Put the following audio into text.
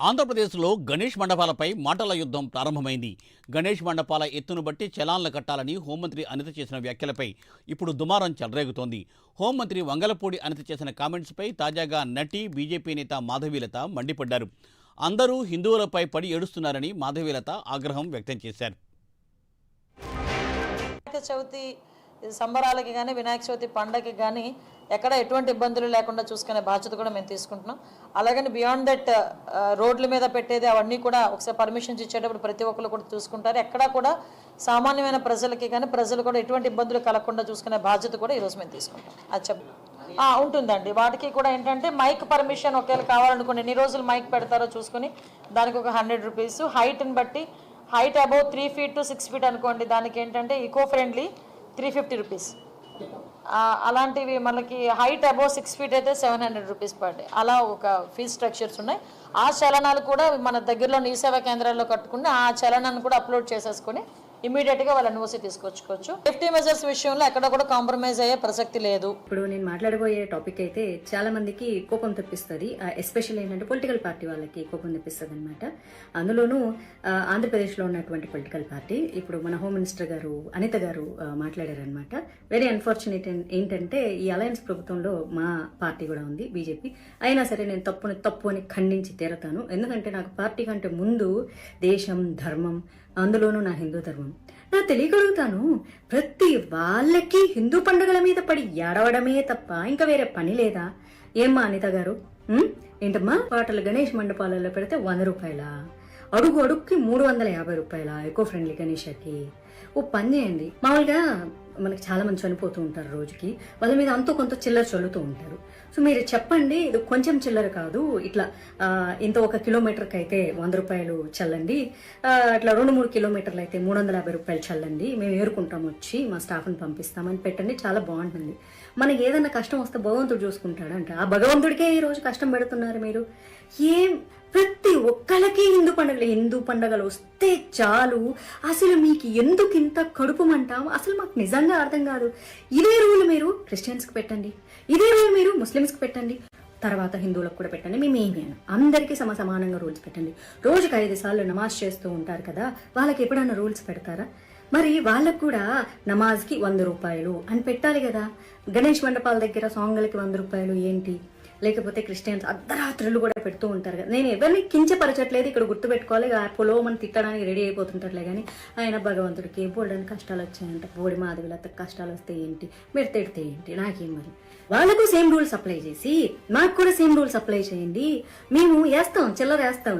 ఆంధ్రప్రదేశ్లో గణేష్ మండపాలపై మాటల యుద్ధం ప్రారంభమైంది. గణేష్ మండపాల ఎత్తును బట్టి చలాన్లు కట్టాలని హోంమంత్రి అనిత చేసిన వ్యాఖ్యలపై ఇప్పుడు దుమారం చెలరేగుతోంది. హోంమంత్రి వంగలపూడి అనిత చేసిన కామెంట్స్పై తాజాగా నటి బీజేపీ నేత మాధవీలత మండిపడ్డారు. అందరూ హిందువులపై పడి ఏడుస్తున్నారని మాధవీలత ఆగ్రహం వ్యక్తం చేశారు. చవితి సంబరాలకి కానీ వినాయక చవితి పండగకి కానీ ఎక్కడ ఎటువంటి ఇబ్బందులు లేకుండా చూసుకునే బాధ్యత కూడా మేము తీసుకుంటున్నాం. అలాగని బియాండ్ దట్ రోడ్ల మీద పెట్టేది అవన్నీ కూడా ఒకసారి పర్మిషన్స్ ఇచ్చేటప్పుడు ప్రతి ఒక్కరు కూడా చూసుకుంటారు. ఎక్కడా కూడా సామాన్యమైన ప్రజలకి కానీ ప్రజలు కూడా ఎటువంటి ఇబ్బందులు కలగకుండా చూసుకునే బాధ్యత కూడా ఈరోజు మేము తీసుకుంటాం. అది చెప్ ఉంటుందండి. వాటికి కూడా ఏంటంటే మైక్ పర్మిషన్ ఒకవేళ కావాలనుకోండి ఎన్ని రోజులు మైక్ పెడతారో చూసుకుని దానికి ఒక హండ్రెడ్ రూపీస్ హైట్ని బట్టి height above three feet to six feet అనుకోండి దానికి ఏంటంటే eco friendly three fifty rupees. అలాంటివి మనకి హైట్ అబౌవ్ సిక్స్ ఫీట్ అయితే seven hundred rupees per day. అలా ఒక ఫీజ్ స్ట్రక్చర్స్ ఉన్నాయి. ఆ చలనాలు కూడా మన దగ్గరలో ఈ సేవా కేంద్రాల్లో కట్టుకుని ఆ చలనాన్ని కూడా అప్లోడ్ చేసేసుకొని ఇమీడియట్గా వాళ్ళ ఎన్ఓసి తీసుకొచ్చుకోవచ్చు. సేఫ్టీ మెజర్స్ విషయంలో ఎక్కడ కూడా కాంప్రమైజ్ అయ్యే ప్రసక్తి లేదు. ఇప్పుడు నేను మాట్లాడబోయే టాపిక్ అయితే చాలా మందికి కోపం తెప్పిస్తుంది. ఎస్పెషల్ ఏంటంటే పొలిటికల్ పార్టీ వాళ్ళకి కోపం తెప్పిస్తుంది అనమాట అందులోనూ ఆంధ్రప్రదేశ్లో ఉన్నటువంటి పొలిటికల్ పార్టీ ఇప్పుడు మన హోమ్ మినిస్టర్ గారు అనిత గారు మాట్లాడారనమాట వెరీ అన్ఫార్చునేట్ ఏంటంటే ఈ అలయన్స్ ప్రభుత్వంలో మా పార్టీ కూడా ఉంది బీజేపీ అయినా సరే నేను తప్పుని తప్పు అని ఖండించి తీరతాను. ఎందుకంటే నాకు పార్టీ కంటే ముందు దేశం ధర్మం అందులోనూ నా హిందూ ధర్మం. నా తెలియగలుగుతాను ప్రతి వాళ్ళకి హిందూ పండుగల మీద పడి ఏడవడమే తప్ప ఇంకా వేరే పని లేదా? ఏమ్మా అనిత గారు? ఏంటమ్మా? పాటలు గణేష్ మండపాలలో పెడితే వంద రూపాయల? అడుగు అడుగుకి మూడు వందల యాభై రూపాయల? Eco friendly గణేషకి. ఓ పని చేయండి. మామూలుగా మనకి చాలా మంది చనిపోతూ ఉంటారు రోజుకి. వాళ్ళ మీద అంతో కొంత చిల్లర చల్లుతూ ఉంటారు. సో మీరు చెప్పండి ఇది కొంచెం చిల్లర కాదు ఇట్లా ఇంత ఒక కిలోమీటర్కి అయితే వంద రూపాయలు చల్లండి. అట్లా రెండు మూడు కిలోమీటర్లు అయితే మూడు వందల యాభై రూపాయలు చల్లండి. మేము ఏరుకుంటాం వచ్చి మా స్టాఫ్ని పంపిస్తామని పెట్టండి చాలా బాగుంటుంది. మనకి ఏదైనా కష్టం వస్తే భగవంతుడు చూసుకుంటాడంట. ఆ భగవంతుడికే ఈ రోజు కష్టం పెడుతున్నారు మీరు? ఏం ప్రతి ఒక్కళ్ళకి హిందూ పండుగలు హిందూ పండుగలు వస్తే చాలు. అసలు మీకు ఎందుకు ఇంత కడుపు మంటాం? అసలు మాకు నిజంగా అర్థం కాదు. ఇదే రూల్ మీరు క్రిస్టియన్స్కి పెట్టండి. ఇదే రూల్ మీరు ముస్లిమ్స్కి పెట్టండి. తర్వాత హిందువులకు కూడా పెట్టండి. మేము ఏమి అందరికీ సమ సమానంగా రూల్స్ పెట్టండి. రోజుకి ఐదు సార్లు నమాజ్ చేస్తూ ఉంటారు కదా వాళ్ళకి ఎప్పుడైనా రూల్స్ పెడతారా? మరి వాళ్ళకు కూడా నమాజ్కి వంద రూపాయలు అని పెట్టాలి కదా. గణేష్ మండపాల దగ్గర సాంగ్లకి వంద రూపాయలు ఏంటి? లేకపోతే క్రిస్టియన్స్ అర్ధరాత్రులు కూడా పెడుతూ ఉంటారు కదా. నేను ఎవరిని కించపరచట్లేదు ఇక్కడ గుర్తుపెట్టుకోవాలి ఇక పొలోమని తిట్టడానికి రెడీ అయిపోతుంటారులే కానీ ఆయన భగవంతుడికి పోవడానికి కష్టాలు వచ్చాయంట. బోడి మాధవిలత కష్టాలు వస్తే ఏంటి? మీరు తిడితే ఏంటి? నాకేం మరి? వాళ్ళకు సేమ్ రూల్స్ అప్లై చేసి మాకు కూడా సేమ్ రూల్స్ అప్లై చేయండి. మేము వేస్తాం చిల్లర వేస్తాం.